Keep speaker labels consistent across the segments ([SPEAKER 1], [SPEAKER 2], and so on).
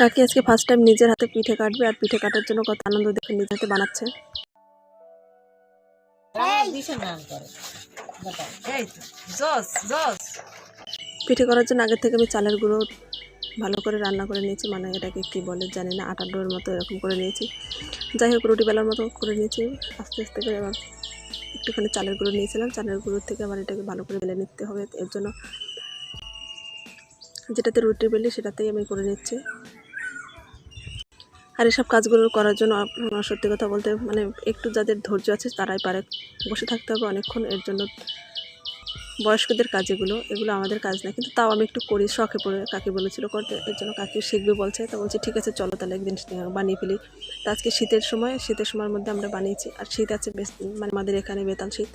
[SPEAKER 1] কাকি আজকে first time নিজের হাতে পিঠে কাটবে আর পিঠে কাটার জন্য কত আনন্দ দেখে নিজের হাতে বানাচ্ছে। পিঠে করার জন্য আগে থেকে আমি চালের গুঁড়ো ভালো করে রান্না করে নিয়েছি মানে এটাকে কি বলে জানি না আটার ডোয়ের মতো এরকম করে নিয়েছি। যাই হোক রুটি বেলার মতো করে নিয়েছি আস্তে আস্তে করে এবার একটুখানি চালের গুঁড়ো নিয়েছিলাম চালের গুঁড়োর থেকে আবার এটাকে ভালো করে বেলে নিতে হবে এর জন্য যেটাতে রুটি বেলি সেটাতেই আমি করে নিচ্ছি। আর এসব কাজগুলো করার জন্য সত্যি কথা বলতে মানে একটু যাদের ধৈর্য আছে তারাই পারে। বসে থাকতে হবে অনেকক্ষণ এর জন্য। বয়স্কদের কাজ এগুলো এগুলো আমাদের কাজ না। কিন্তু তাও আমি একটু করি, শখে পড়ে কাকি বলেছিল করতে। এর জন্য কাকি শিখবে বলছে। তো বলছি, ঠিক আছে, চলো তাহলে একদিন বানিয়ে ফেলি। তো আজকে শীতের সময়, শীতের সময়ের মধ্যে আমরা বানিয়েছি। আর শীত আছে বেশ মানে আমাদের এখানে বেতাল শীত।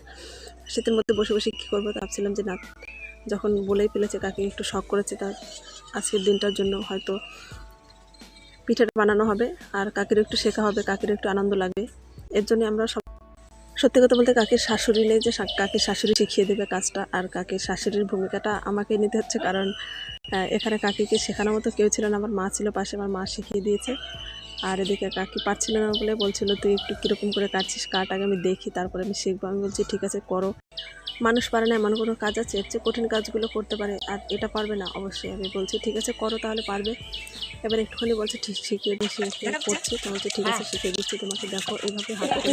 [SPEAKER 1] শীতের মধ্যে বসে বসে কী করব? ভাবছিলাম যে না, যখন বলেই ফেলেছে, কাকি একটু শখ করেছে তার আজকের দিনটার জন্য হয়তো পিঠাটা বানানো হবে আর কাকিরও একটু শেখা হবে, কাকিরও একটু আনন্দ লাগবে। এর জন্য আমরা সব সত্যি কথা বলতে কাকির শাশুড়ি নেই যে কাকির শাশুড়ি শিখিয়ে দেবে কাজটা আর কাকির শাশুড়ির ভূমিকাটা আমাকে নিতে হচ্ছে কারণ এখানে কাকিকে শেখানোর মতো কেউ ছিল না, আমার মা ছিল পাশে, আমার মা শিখিয়ে দিয়েছে। আর এদিকে কাকি পারছিল না বলে বলছিল, তুই একটু কীরকম করে কাটছিস, কাট, আগে আমি দেখি, তারপরে আমি শিখব। আমি বলছি, ঠিক আছে, করো। মানুষ পারে না এমন কোনো কাজ আছে? এর চেয়ে কঠিন কাজগুলো করতে পারে আর এটা পারবে না? অবশ্যই আমি বলছি ঠিক আছে করো তাহলে পারবে। এবার একটুখানি বলছে ঠিক শিখিয়ে শিখিয়ে করছি তো বলছে ঠিক আছে শিখিয়ে দিচ্ছি তোমাকে দেখো এইভাবে হাতে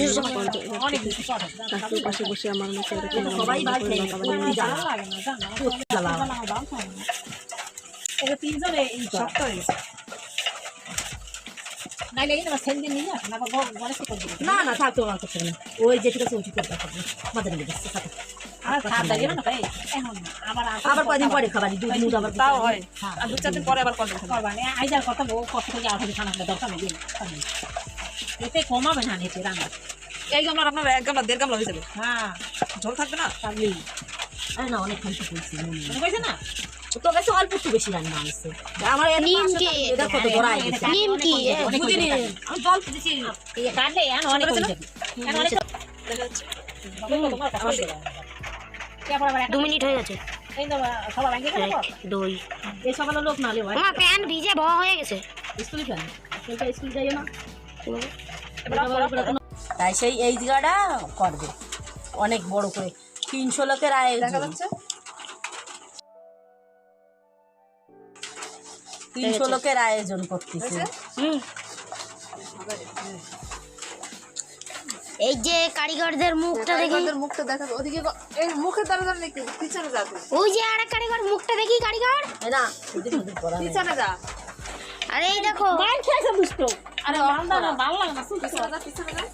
[SPEAKER 1] কাকির পাশে বসে আমার মতো এরকম
[SPEAKER 2] না হয়ে না। সেল দিন নিয়ে আসেন আবার ঘর ঘরে থেকে করে দিবেন।
[SPEAKER 3] না না থাক তোমার করতে হবে না ওই যে ঠিক আছে ওই করতে হবে মাঝে লেগে যাচ্ছে
[SPEAKER 2] আবার
[SPEAKER 3] আবার কয়দিন পরে খাবার দুই দিন আবার
[SPEAKER 2] তাও হয়।
[SPEAKER 3] হ্যাঁ।
[SPEAKER 2] আর দু চার দিন পরে আবার আইজার কথা বউ কষ্ট করে আঠারো খানা দরকার নেই। এতে কমাবে না এতে রান্না।
[SPEAKER 4] এই গামলার আপনার এক গামলা দেড় গামলা হয়ে যাবে।
[SPEAKER 2] হ্যাঁ।
[SPEAKER 4] ঝোল থাকবে না?
[SPEAKER 2] তাহলেই
[SPEAKER 3] আরে না অনেক খাইতে পেয়েছি
[SPEAKER 2] মনে পাইছে না?
[SPEAKER 3] তো কাছে অল্প একটু বেশি রান্না হয়েছে আমার নিমকি। দেখো তো বড়াই
[SPEAKER 2] নিমকি।
[SPEAKER 3] বুঝিনি আমি জল দিছি।
[SPEAKER 2] কাটলে এখন অনেক এখন অনেক
[SPEAKER 5] দু মিনিট হয়ে গেছে। দই।
[SPEAKER 3] এই সকালে লোক না ভাই।
[SPEAKER 5] আমার প্যান্ট ভিজে ভ হয়ে গেছে।
[SPEAKER 3] স্কুলে কেন সেটা স্কুল যাইও না। তাই সেই এই জায়গাটা করবে। অনেক বড় করে। তিনশো লোকের আয়োজন তিনশো লোকের আয়োজন করতেছে।
[SPEAKER 5] এই যে কারিগরদের মুখটা দেখি।
[SPEAKER 4] মুখটা দেখাবে। ওদিকে এই মুখের দ্বারা দ্বারা নাকি পিছনে যা
[SPEAKER 5] ওই যে আর কারিগর মুখটা দেখি কারিগর।
[SPEAKER 3] না।
[SPEAKER 4] পিছনে যা।
[SPEAKER 5] আরে এই দেখো।
[SPEAKER 2] বাইক খেয়েছে দুষ্ট। আরে বান্দা না ভালো লাগে না
[SPEAKER 4] পিছনে যা পিছনে যা।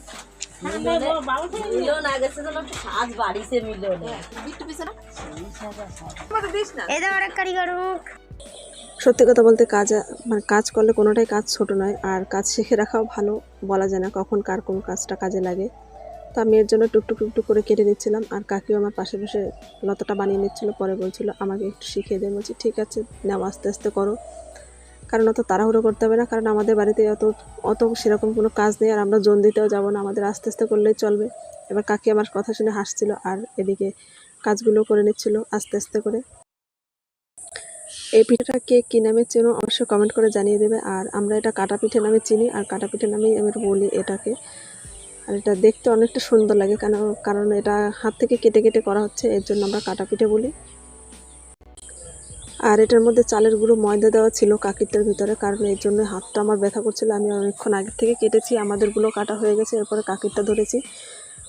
[SPEAKER 5] দেখো আরেক কারিগর মুখ।
[SPEAKER 1] সত্যি কথা বলতে কাজ মানে কাজ করলে কোনোটাই কাজ ছোট নয়, আর কাজ শিখে রাখাও ভালো। বলা যায় না কখন কার কোন কাজটা কাজে লাগে। তো আমি এর জন্য টুকটুক টুকটুক করে কেটে নিচ্ছিলাম আর কাকিও আমার পাশে বসে লতাটা বানিয়ে নিচ্ছিল, পরে বলছিল, আমাকে একটু শিখিয়ে দেয় বলছি, ঠিক আছে, নাও আস্তে আস্তে করো। কারণ অত তাড়াহুড়ো করতে হবে না, কারণ আমাদের বাড়িতে অত অত সেরকম কোনো কাজ নেই, আর আমরা জোন দিতেও যাব না, আমাদের আস্তে আস্তে করলেই চলবে। এবার কাকি আমার কথা শুনে হাসছিল, আর এদিকে কাজগুলো করে নিচ্ছিল আস্তে আস্তে করে। এই পিঠাটা কে কী নামে চেনো অবশ্যই কমেন্ট করে জানিয়ে দেবে। আর আমরা এটা কাটা পিঠে নামে চিনি, আর কাটা পিঠে নামেই আমরা বলি এটাকে। আর এটা দেখতে অনেকটা সুন্দর লাগে, কেন কারণ এটা হাত থেকে কেটে কেটে করা হচ্ছে, এর জন্য আমরা কাটা পিঠে বলি। আর এটার মধ্যে চালের গুঁড়ো ময়দা দেওয়া ছিল কাকিরটার ভিতরে, কারণ এর জন্য হাতটা আমার ব্যথা করছিল। আমি অনেকক্ষণ আগের থেকে কেটেছি, আমাদেরগুলো কাটা হয়ে গেছে, এরপরে কাকিরটা ধরেছি।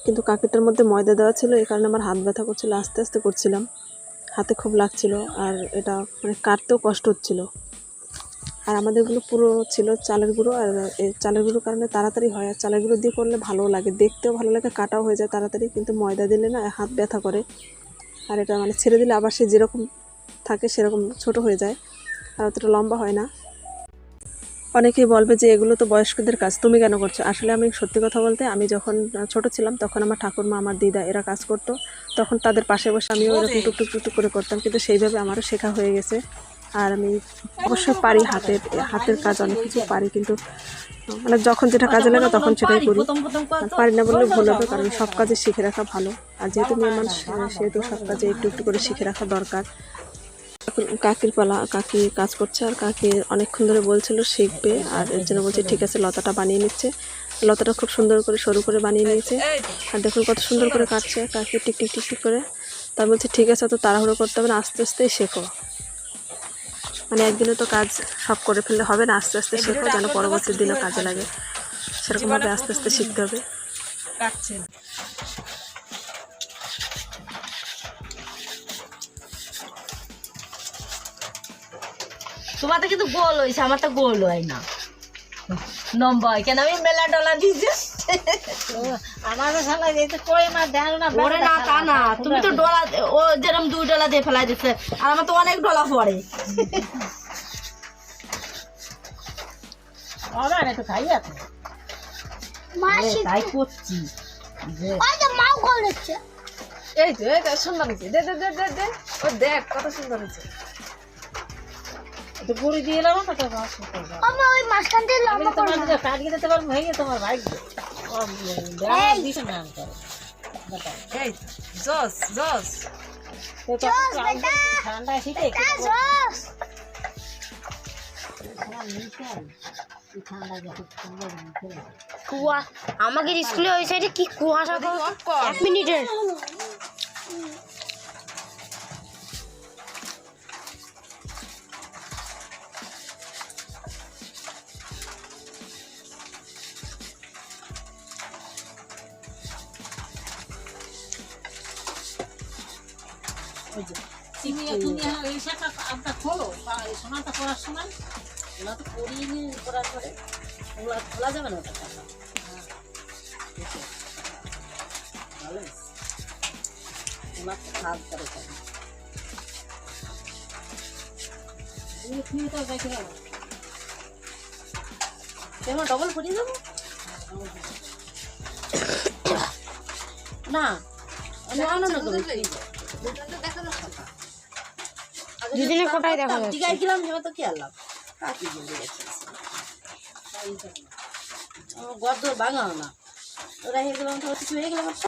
[SPEAKER 1] কিন্তু কাকিরটার মধ্যে ময়দা দেওয়া ছিল এই কারণে আমার হাত ব্যথা করছিল, আস্তে আস্তে করছিলাম। হাতে খুব লাগছিল আর এটা মানে কাটতেও কষ্ট হচ্ছিল। আর আমাদেরগুলো পুরো ছিল চালের গুঁড়ো আর এই চালের গুঁড়োর কারণে তাড়াতাড়ি হয়। আর চালের গুঁড়ো দিয়ে করলে ভালো লাগে, দেখতেও ভালো লাগে, কাটাও হয়ে যায় তাড়াতাড়ি, কিন্তু ময়দা দিলে না হাত ব্যথা করে। আর এটা মানে ছেড়ে দিলে আবার সে যেরকম থাকে সেরকম ছোট হয়ে যায়। আর অতটা লম্বা হয় না। অনেকেই বলবে যে এগুলো তো বয়স্কদের কাজ তুমি কেন করছ? আসলে আমি সত্যি কথা বলতে আমি যখন ছোট ছিলাম তখন আমার ঠাকুরমা আমার দিদা এরা কাজ করতো। তখন তাদের পাশে বসে আমিও এরকম টুকটুক টুকটুক করে করতাম কিন্তু সেইভাবে আমারও শেখা হয়ে গেছে। আর আমি অবশ্যই পারি হাতের হাতের কাজ অনেক কিছু পারি কিন্তু মানে যখন যেটা কাজে লাগে তখন সেটাই করি। পারি না বললে ভুল হবে কারণ সব কাজে শিখে রাখা ভালো। আর যেহেতু মেয়ে মানুষ সেহেতু সব কাজে একটু একটু করে শিখে রাখা দরকার। কাকির পালা, কাকি কাজ করছে আর কাকি অনেকক্ষণ ধরে বলছিল শিখবে আর এর জন্য বলছে, ঠিক আছে, লতাটা বানিয়ে নিচ্ছে। লতাটা খুব সুন্দর করে সরু করে বানিয়ে নিয়েছে। আর দেখুন কত সুন্দর করে কাটছে, কাকি টিক টিক টিক করে। তার বলছে, ঠিক আছে তো তাড়াহুড়ো করতে হবে না, আস্তে আস্তেই শেখো। মানে একদিনে তো কাজ সব করে ফেললে হবে না, আস্তে আস্তে শেখো, যেন পরবর্তী দিনে কাজে লাগে। সেরকমভাবে আস্তে আস্তে শিখতে হবে।
[SPEAKER 3] তোমার তো কিন্তু গোল হয়েছে আমার তো গোল হয় না। হয় কেন আমি মেলা ডলা দিয়েছি?
[SPEAKER 2] আমাদের শালা এই কই মাছ দেন না
[SPEAKER 3] ওরে না তা না তুমি তো ডলা ও যেরকম দুই ডলা দিয়ে ফেলাই দিচ্ছে আর আমার তো অনেক ডলা পড়ে।
[SPEAKER 2] একটু খাই আছে।
[SPEAKER 3] তাই করছি।
[SPEAKER 4] এই তো এই সুন্দর হয়েছে। দে দে দে দে দে। ও দেখ কত সুন্দর হয়েছে।
[SPEAKER 2] গুড়ি দিয়ে এলাম তো তো মাছ।
[SPEAKER 5] ওই থেকে
[SPEAKER 2] আমি
[SPEAKER 5] লম্বা
[SPEAKER 2] তোমার
[SPEAKER 5] করে
[SPEAKER 2] কাটিয়ে দিতে পারব ভাই তোমার ভাগ্য না করে?
[SPEAKER 4] এই জস জস।
[SPEAKER 2] তো তো ঠান্ডা শীতে
[SPEAKER 5] জস।
[SPEAKER 2] ঠান্ডা যখন ঠান্ডা মুখে
[SPEAKER 5] কুয়া আমাদের স্কুলে ওই সাইডে কি কুয়াশা এক মিনিটের।
[SPEAKER 2] তুমি তুমি এই শাখা আপনা খোলো বা এই সোনাটা করার সময়
[SPEAKER 3] ওগুলো তো করিয়ে নিয়ে করার পরে ওগুলো খোলা যাবে না ওটা টাকা ভালো ওনার তো কাজ করে
[SPEAKER 2] তুমি তো দেখে যাব
[SPEAKER 3] কেমন ডবল করিয়ে দেবো না আমি অনন্য করে
[SPEAKER 5] দুদিনে কোটায় দেখা যাচ্ছে।
[SPEAKER 3] টিকাই গেলাম যেমন তো কি আনলাম কাকি বলে গেছে। গদ্দ বাঙাও না। ওরা হয়ে গেলাম তো কিছু হয়ে গেলাম